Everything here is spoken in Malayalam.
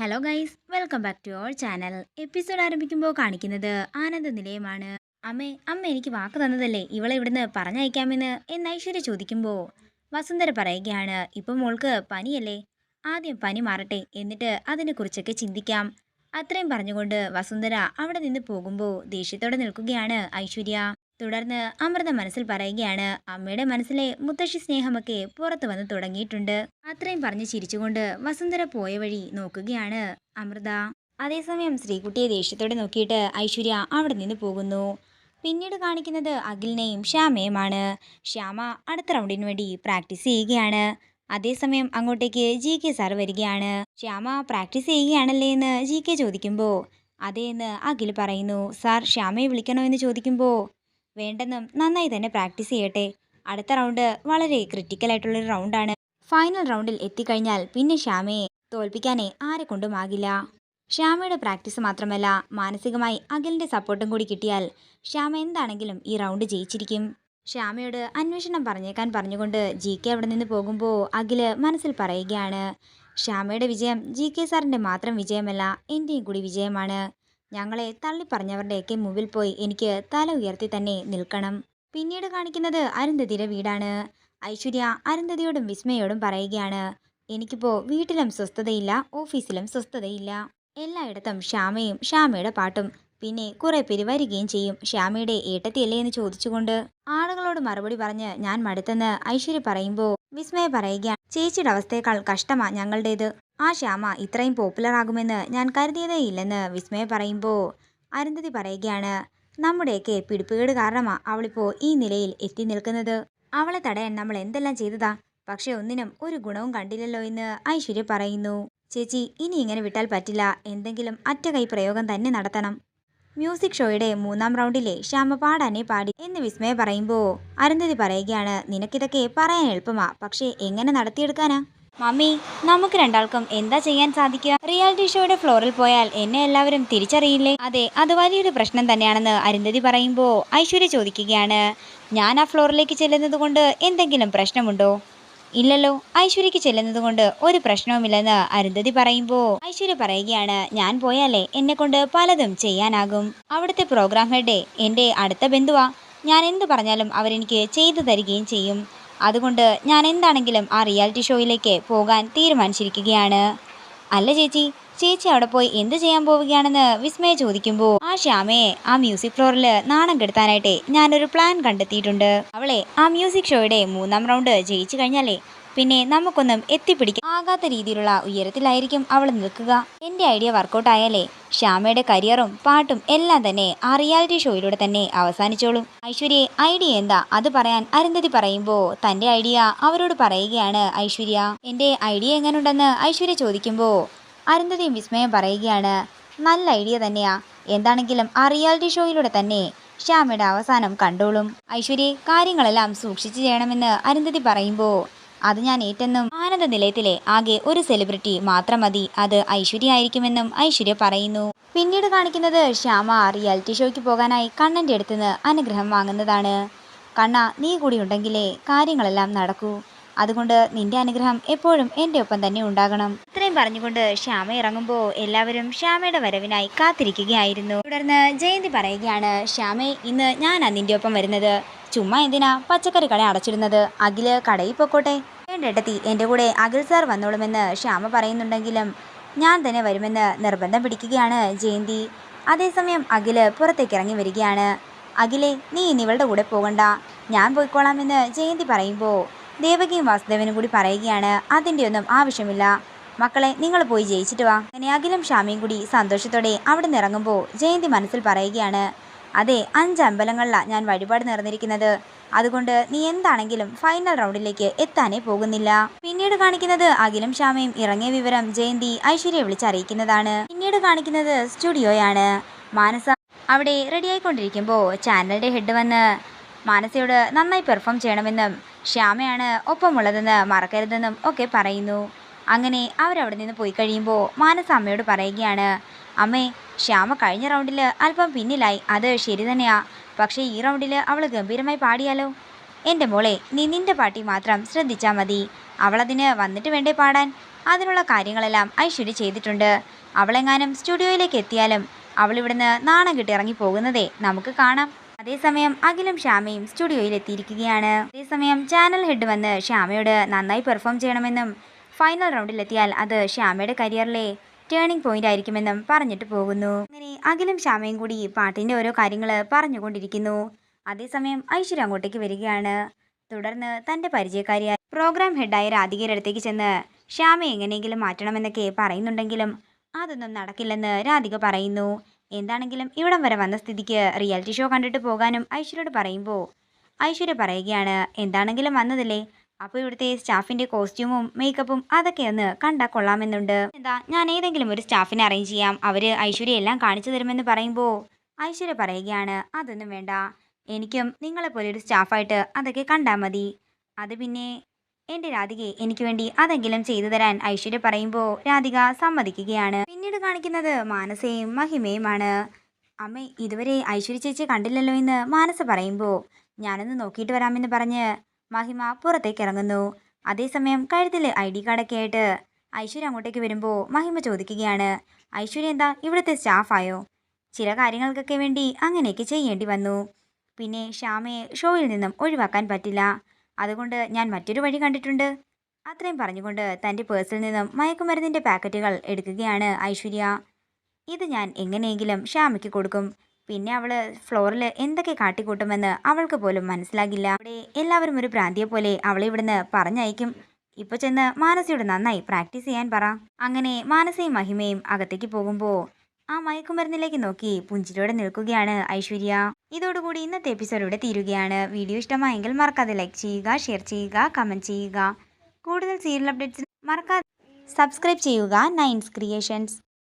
Hello guys welcome back to our channel episode ആരംഭിക്കുമ്പോൾ കാണിക്കുന്നത് ആനന്ദ നിലയമാണ്. അമ്മേ അമ്മ എനിക്ക് വാക്ക് തന്നതല്ലേ? ഇവളെ ഇവിടുന്ന് പറഞ്ഞയക്കാമെന്ന് എന്ന് ഐശ്വര്യ ചോദിക്കുമ്പോൾ വസുന്ധര പറയുകയാണ് ഇപ്പം മോൾക്ക് പനിയല്ലേ? ആദ്യം പനി മാറട്ടെ. എന്നിട്ട് അതിനെക്കുറിച്ചൊക്കെ ചിന്തിക്കാം. അത്രയും പറഞ്ഞുകൊണ്ട് വസുന്ധര അവിടെ നിന്ന് പോകുമ്പോൾ ദേഷ്യത്തോടെ നിൽക്കുകയാണ് ഐശ്വര്യ. തുടർന്ന് അമൃത മനസ്സിൽ പറയുകയാണ് അമ്മയുടെ മനസ്സിലെ മുത്തശ്ശി സ്നേഹമൊക്കെ പുറത്തു വന്ന് തുടങ്ങിയിട്ടുണ്ട്. അത്രയും പറഞ്ഞ് ചിരിച്ചുകൊണ്ട് വസുന്ധര പോയ വഴി നോക്കുകയാണ് അമൃത. അതേസമയം ശ്രീകുട്ടിയെ ദേഷ്യത്തോടെ നോക്കിയിട്ട് ഐശ്വര്യ അവിടെ നിന്ന് പോകുന്നു. പിന്നീട് കാണിക്കുന്നത് അഖിലിനെയും ശ്യാമയുമാണ് ശ്യാമ അടുത്ത റൗണ്ടിന് വേണ്ടി പ്രാക്ടീസ് ചെയ്യുകയാണ്. അതേസമയം അങ്ങോട്ടേക്ക് ജി കെ സാർ വരികയാണ്. ശ്യാമ പ്രാക്ടീസ് ചെയ്യുകയാണല്ലേ എന്ന് ജി കെ ചോദിക്കുമ്പോൾ അതേ എന്ന് അഖിൽ പറയുന്നു. സാർ ശ്യാമയെ വിളിക്കണോ എന്ന് ചോദിക്കുമ്പോൾ വേണ്ടെന്നും നന്നായി തന്നെ പ്രാക്ടീസ് ചെയ്യട്ടെ. അടുത്ത റൗണ്ട് വളരെ ക്രിട്ടിക്കൽ ആയിട്ടുള്ളൊരു റൗണ്ടാണ് ഫൈനൽ റൗണ്ടിൽ എത്തിക്കഴിഞ്ഞാൽ പിന്നെ ശ്യാമയെ തോൽപ്പിക്കാനേ ആരെ കൊണ്ടുമാകില്ല ശ്യാമയുടെ പ്രാക്ടീസ് മാത്രമല്ല മാനസികമായി അഖിലിന്റെ സപ്പോർട്ടും കൂടി കിട്ടിയാൽ ശ്യാമ എന്താണെങ്കിലും ഈ റൗണ്ട് ജയിച്ചിരിക്കും. ശ്യാമയോട് അന്വേഷണം പറഞ്ഞേക്കാൻ പറഞ്ഞുകൊണ്ട് ജി കെ അവിടെ നിന്ന് പോകുമ്പോൾ അഖിൽ മനസ്സിൽ പറയുകയാണ് ശ്യാമയുടെ വിജയം ജി കെ സാറിന്റെ മാത്രം വിജയമല്ല എന്റെയും കൂടി വിജയമാണ്. ഞങ്ങളെ തള്ളിപ്പറഞ്ഞവരുടെയൊക്കെ മുമ്പിൽ പോയി എനിക്ക് തല ഉയർത്തി തന്നെ നിൽക്കണം. പിന്നീട് കാണിക്കുന്നത് അരുന്ധതിയുടെ വീടാണ്. ഐശ്വര്യ അരുന്ധതിയോടും വിസ്മയോടും പറയുകയാണ് എനിക്കിപ്പോൾ വീട്ടിലും സ്വസ്ഥതയില്ല ഓഫീസിലും സ്വസ്ഥതയില്ല. എല്ലായിടത്തും ശ്യാമയും ശ്യാമയുടെ പാട്ടും പിന്നെ കുറെ പേര് വരികയും ചെയ്യും. ശ്യാമയുടെ ഏട്ടത്തിയല്ലേ എന്ന് ചോദിച്ചുകൊണ്ട് ആളുകളോട് മറുപടി പറഞ്ഞ് ഞാൻ മടുത്തെന്ന് ഐശ്വര്യ പറയുമ്പോൾ വിസ്മയ പറയുകയാണ് ചേച്ചിയുടെ അവസ്ഥയേക്കാൾ കഷ്ടമാണ് ഞങ്ങളുടേത്. ആ ശ്യാമ ഇത്രയും പോപ്പുലർ ആകുമെന്ന് ഞാൻ കരുതിയതേ ഇല്ലെന്ന് വിസ്മയ പറയുമ്പോൾ അരുന്ധതി പറയുകയാണ് നമ്മുടെയൊക്കെ പിടിപ്പുകേട് കാരണമാ അവളിപ്പോൾ ഈ നിലയിൽ എത്തി നിൽക്കുന്നത്. അവളെ തടയാൻ നമ്മൾ എന്തെല്ലാം ചെയ്തതാ? പക്ഷെ ഒന്നിനും ഒരു ഗുണവും കണ്ടില്ലല്ലോ എന്ന് ഐശ്വര്യ പറയുന്നു. ചേച്ചി ഇനി ഇങ്ങനെ വിട്ടാൽ പറ്റില്ല. എന്തെങ്കിലും അറ്റകൈ പ്രയോഗം തന്നെ നടത്തണം. മ്യൂസിക് ഷോയുടെ മൂന്നാം റൗണ്ടിലെ ശ്യാമ പാടാനേ പാടി എന്ന് വിസ്മയ പറയുമ്പോൾ അരുന്ധതി പറയുകയാണ് നിനക്കിതൊക്കെ പറയാൻ എളുപ്പമാ. പക്ഷേ എങ്ങനെ നടത്തിയെടുക്കാനാ? മമ്മി നമുക്ക് രണ്ടാൾക്കും എന്താ ചെയ്യാൻ സാധിക്കുക? റിയാലിറ്റി ഷോയുടെ ഫ്ലോറിൽ പോയാൽ എന്നെ എല്ലാവരും തിരിച്ചറിയില്ലേ? അതെ അത് വലിയൊരു പ്രശ്നം തന്നെയാണെന്ന് അരുന്ധതി പറയുമ്പോൾ ഐശ്വര്യ ചോദിക്കുകയാണ്. ഞാൻ ആ ഫ്ലോറിലേക്ക് ചെല്ലുന്നത് കൊണ്ട് എന്തെങ്കിലും പ്രശ്നമുണ്ടോ? ഇല്ലല്ലോ ഐശ്വര്യക്ക് ചെല്ലുന്നത് കൊണ്ട് ഒരു പ്രശ്നവുമില്ലെന്ന് അരുന്ധതി പറയുമ്പോൾ ഐശ്വര്യ പറയുകയാണ് ഞാൻ പോയാലേ എന്നെ കൊണ്ട് പലതും ചെയ്യാനാകും. അവിടുത്തെ പ്രോഗ്രാം ഹെഡ് എന്റെ അടുത്ത ബന്ധുവാ. ഞാൻ എന്ത് പറഞ്ഞാലും അവരെനിക്ക് ചെയ്തു തരികയും ചെയ്യും. അതുകൊണ്ട് ഞാൻ എന്താണെങ്കിലും ആ റിയാലിറ്റി ഷോയിലേക്ക് പോകാൻ തീരുമാനിച്ചിരിക്കുകയാണ്. അല്ല ചേച്ചി ചേച്ചി അവിടെ പോയി എന്ത് ചെയ്യാൻ പോവുകയാണെന്ന് വിസ്മയ ചോദിക്കുമ്പോൾ ആ ശ്യാമയെ ആ മ്യൂസിക് ഫ്ലോറിൽ നാണം കെടുത്താനായിട്ടേ ഞാനൊരു പ്ലാൻ കണ്ടെത്തിയിട്ടുണ്ട്. അവളെ ആ മ്യൂസിക് ഷോയുടെ മൂന്നാം റൗണ്ട് ജയിച്ചു കഴിഞ്ഞാലേ പിന്നെ നമുക്കൊന്നും എത്തിപ്പിടിക്കാൻ ആകാത്ത രീതിയിലുള്ള ഉയരത്തിലായിരിക്കും അവൾ നിൽക്കുക. എന്റെ ഐഡിയ വർക്കൗട്ട് ആയാലേ ശ്യാമയുടെ കരിയറും പാട്ടും എല്ലാം തന്നെ ആ റിയാലിറ്റി ഷോയിലൂടെ തന്നെ അവസാനിച്ചോളും. ഐശ്വര്യ ഐഡിയ എന്താ? അത് പറയാൻ അരുന്ധതി പറയുമ്പോൾ തന്റെ ഐഡിയ അവരോട് പറയുകയാണ് ഐശ്വര്യ. എന്റെ ഐഡിയ എങ്ങനെയുണ്ടെന്ന് ഐശ്വര്യ ചോദിക്കുമ്പോൾ അരുന്ധതിയും വിസ്മയം പറയുകയാണ്. നല്ല ഐഡിയ തന്നെയാ. എന്താണെങ്കിലും ആ റിയാലിറ്റി ഷോയിലൂടെ തന്നെ ശ്യാമയുടെ അവസാനം കണ്ടോളും. ഐശ്വര്യ കാര്യങ്ങളെല്ലാം സൂക്ഷിച്ചു ചെയ്യണമെന്ന് അരുന്ധതി പറയുമ്പോൾ അത് ഞാൻ ഏറ്റെന്നും ആനന്ദ നിലയത്തിലെ ആകെ ഒരു സെലിബ്രിറ്റി മാത്രം മതി. അത് ഐശ്വര്യ ആയിരിക്കുമെന്നും ഐശ്വര്യ പറയുന്നു. പിന്നീട് കാണിക്കുന്നത് ശ്യാമ റിയാലിറ്റി ഷോയ്ക്ക് പോകാനായി കണ്ണന്റെ അടുത്തുനിന്ന് അനുഗ്രഹം വാങ്ങുന്നതാണ്. കണ്ണ നീ കൂടി ഉണ്ടെങ്കിലേ കാര്യങ്ങളെല്ലാം നടക്കൂ. അതുകൊണ്ട് നിന്റെ അനുഗ്രഹം എപ്പോഴും എന്റെ ഒപ്പം തന്നെ ഉണ്ടാകണം. ഇത്രയും പറഞ്ഞുകൊണ്ട് ശ്യാമ ഇറങ്ങുമ്പോൾ എല്ലാവരും ശ്യാമയുടെ വരവിനായി കാത്തിരിക്കുകയായിരുന്നു. തുടർന്ന് ജയന്തി പറയുകയാണ് ശ്യാമേ ഇന്ന് ഞാനാ നിന്റെ ഒപ്പം വരുന്നത്. ചുമ്മാ എന്തിനാ പച്ചക്കറി കട അടച്ചിരുന്നത് അഖിൽ കടയിൽ പൊക്കോട്ടെ. വേണ്ടെട്ടത്തി എന്റെ കൂടെ അഖിൽ സാർ വന്നോളുമെന്ന് ശ്യാമ പറയുന്നുണ്ടെങ്കിലും ഞാൻ തന്നെ വരുമെന്ന് നിർബന്ധം പിടിക്കുകയാണ് ജയന്തി. അതേസമയം അഖിൽ പുറത്തേക്ക് ഇറങ്ങി വരികയാണ്. അഖിലെ നീ ഇന്നിവളുടെ കൂടെ പോകണ്ട. ഞാൻ പോയിക്കോളാമെന്ന് ജയന്തി പറയുമ്പോൾ ദേവകിയും വാസുദേവനും കൂടി പറയുകയാണ് അതിന്റെ ഒന്നും ആവശ്യമില്ല. മക്കളെ നിങ്ങൾ പോയി ജയിച്ചിട്ട് വാ. അങ്ങനെ അഖിലും ഷാമിയും കൂടി സന്തോഷത്തോടെ അവിടെ നിന്ന് ഇറങ്ങുമ്പോൾ ജയന്തി മനസ്സിൽ പറയുകയാണ് അതെ അഞ്ച് അമ്പലങ്ങളിലാണ് ഞാൻ വഴിപാട് നേർന്നിരിക്കുന്നത്. അതുകൊണ്ട് നീ എന്താണെങ്കിലും ഫൈനൽ റൗണ്ടിലേക്ക് എത്താനേ പോകുന്നില്ല. പിന്നീട് കാണിക്കുന്നത് അഖിലും ശ്യാമയും ഇറങ്ങിയ വിവരം ജയന്തി ഐശ്വര്യ വിളിച്ചറിയിക്കുന്നതാണ്. പിന്നീട് കാണിക്കുന്നത് സ്റ്റുഡിയോയാണ്. മാനസ അവിടെ റെഡിയായിക്കൊണ്ടിരിക്കുമ്പോൾ ചാനലിന്റെ ഹെഡ് വന്ന് മാനസയോട് നന്നായി പെർഫോം ചെയ്യണമെന്നും ശ്യാമയാണ് ഒപ്പമുള്ളതെന്ന് മറക്കരുതെന്നും ഒക്കെ പറയുന്നു. അങ്ങനെ അവരവിടെ നിന്ന് പോയി കഴിയുമ്പോൾ മാനസ അമ്മയോട് പറയുകയാണ് അമ്മേ ശ്യാമ കഴിഞ്ഞ റൗണ്ടിൽ അല്പം പിന്നിലായി. അത് ശരി തന്നെയാ. പക്ഷേ ഈ റൗണ്ടിൽ അവൾ ഗംഭീരമായി പാടിയാലോ? എന്റെ മോളെ നീ നിന്റെ പാട്ടി മാത്രം ശ്രദ്ധിച്ചാൽ മതി. അവളതിന് വന്നിട്ട് വേണ്ടേ പാടാൻ? അതിനുള്ള കാര്യങ്ങളെല്ലാം ഐശ്വര്യ ചെയ്തിട്ടുണ്ട്. അവളെങ്ങാനും സ്റ്റുഡിയോയിലേക്ക് എത്തിയാലും അവളിവിടുന്ന് നാണം കിട്ടി ഇറങ്ങി പോകുന്നതേ നമുക്ക് കാണാം. അതേസമയം അഖിലും ശ്യാമയും സ്റ്റുഡിയോയിൽ എത്തിയിരിക്കുകയാണ് അതേസമയം ചാനൽ ഹെഡ് വന്ന് ശ്യാമയോട് നന്നായി പെർഫോം ചെയ്യണമെന്നും ഫൈനൽ റൗണ്ടിലെത്തിയാൽ അത് ശ്യാമയുടെ കരിയറിലെ ടേണിംഗ് പോയിന്റ് ആയിരിക്കുമെന്നും പറഞ്ഞിട്ട് പോകുന്നു. അങ്ങനെ അഖിലും ശ്യാമയും കൂടി പാട്ടിന്റെ ഓരോ കാര്യങ്ങൾ പറഞ്ഞുകൊണ്ടിരിക്കുന്നു. അതേസമയം ഐശ്വര്യ അങ്ങോട്ടേക്ക് വരികയാണ്. തുടർന്ന് തന്റെ പരിചയക്കാരിയായ പ്രോഗ്രാം ഹെഡായ രാധികയുടെ അടുത്തേക്ക് ചെന്ന് ശ്യാമയെ എങ്ങനെയെങ്കിലും മാറ്റണമെന്നൊക്കെ പറയുന്നുണ്ടെങ്കിലും അതൊന്നും നടക്കില്ലെന്ന് രാധിക പറയുന്നു. എന്താണെങ്കിലും ഇവിടം വരെ വന്ന സ്ഥിതിക്ക് റിയാലിറ്റി ഷോ കണ്ടിട്ട് പോകാനും ഐശ്വര്യോട് പറയുമ്പോൾ ഐശ്വര്യ പറയുകയാണ് എന്താണെങ്കിലും വന്നതല്ലേ? അപ്പോൾ ഇവിടുത്തെ സ്റ്റാഫിന്റെ കോസ്റ്റ്യൂമും മേക്കപ്പും അതൊക്കെ ഒന്ന് കണ്ടാൽ കൊള്ളാമെന്നുണ്ട്. എന്താ ഞാൻ ഏതെങ്കിലും ഒരു സ്റ്റാഫിനെ അറേഞ്ച് ചെയ്യാം. അവർ ഐശ്വര്യ എല്ലാം കാണിച്ചു തരുമെന്ന് പറയുമ്പോൾ ഐശ്വര്യ പറയുകയാണ് അതൊന്നും വേണ്ട. എനിക്കും നിങ്ങളെപ്പോലെ ഒരു സ്റ്റാഫായിട്ട് അതൊക്കെ കണ്ടാൽ മതി. അത് പിന്നെ എന്റെ രാധികയെ എനിക്ക് വേണ്ടി അതെങ്കിലും ചെയ്തു തരാൻ ഐശ്വര്യ പറയുമ്പോൾ രാധിക സമ്മതിക്കുകയാണ്. പിന്നീട് കാണിക്കുന്നത് മാനസയും മഹിമയുമാണ്. അമ്മ ഇതുവരെ ഐശ്വര്യ ചേച്ചി കണ്ടില്ലല്ലോ എന്ന് മാനസ പറയുമ്പോൾ ഞാനൊന്ന് നോക്കിയിട്ട് വരാമെന്ന് പറഞ്ഞ് മഹിമ പുറത്തേക്ക് ഇറങ്ങുന്നു. അതേസമയം കഴുത്തിൽ ഐ ഡി കാർഡൊക്കെ ആയിട്ട് ഐശ്വര്യ അങ്ങോട്ടേക്ക് വരുമ്പോൾ മഹിമ ചോദിക്കുകയാണ് ഐശ്വര്യ എന്താ ഇവിടുത്തെ സ്റ്റാഫായോ ചില കാര്യങ്ങൾക്കൊക്കെ വേണ്ടി അങ്ങനെയൊക്കെ ചെയ്യേണ്ടി വന്നു. പിന്നെ ശ്യാമയെ ഷോയിൽ നിന്നും ഒഴിവാക്കാൻ പറ്റില്ല. അതുകൊണ്ട് ഞാൻ മറ്റൊരു വഴി കണ്ടിട്ടുണ്ട്. അത്രയും പറഞ്ഞുകൊണ്ട് തന്റെ പേഴ്സിൽ നിന്നും മയക്കുമരുന്നിന്റെ പാക്കറ്റുകൾ എടുക്കുകയാണ് ഐശ്വര്യ. ഇത് ഞാൻ എങ്ങനെയെങ്കിലും ശ്യാമയ്ക്ക് കൊടുക്കും. പിന്നെ അവൾ ഫ്ലോറിൽ എന്തൊക്കെ കാട്ടിക്കൂട്ടുമെന്ന് അവൾക്ക് പോലും മനസ്സിലാകില്ല. അവിടെ എല്ലാവരും ഒരു പ്രാന്തിയെ പോലെ അവളെ ഇവിടുന്ന് പറഞ്ഞയക്കും. ഇപ്പോൾ ചെന്ന് മാനസയോട് നന്നായി പ്രാക്ടീസ് ചെയ്യാൻ പറ. അങ്ങനെ മാനസയും മഹിമയും അകത്തേക്ക് പോകുമ്പോൾ ആ മയക്കുമരുന്നിലേക്ക് നോക്കി പുഞ്ചിരിയോടെ നിൽക്കുകയാണ് ഐശ്വര്യ. ഇതോടുകൂടി ഇന്നത്തെ എപ്പിസോഡ് തീരുകയാണ്. വീഡിയോ ഇഷ്ടമായെങ്കിൽ മറക്കാതെ ലൈക്ക് ചെയ്യുക ഷെയർ ചെയ്യുക കമന്റ് ചെയ്യുക. കൂടുതൽ സീരിയൽ അപ്ഡേറ്റ്സ് മറക്കാതെ സബ്സ്ക്രൈബ് ചെയ്യുക. നയൻസ് ക്രിയേഷൻസ്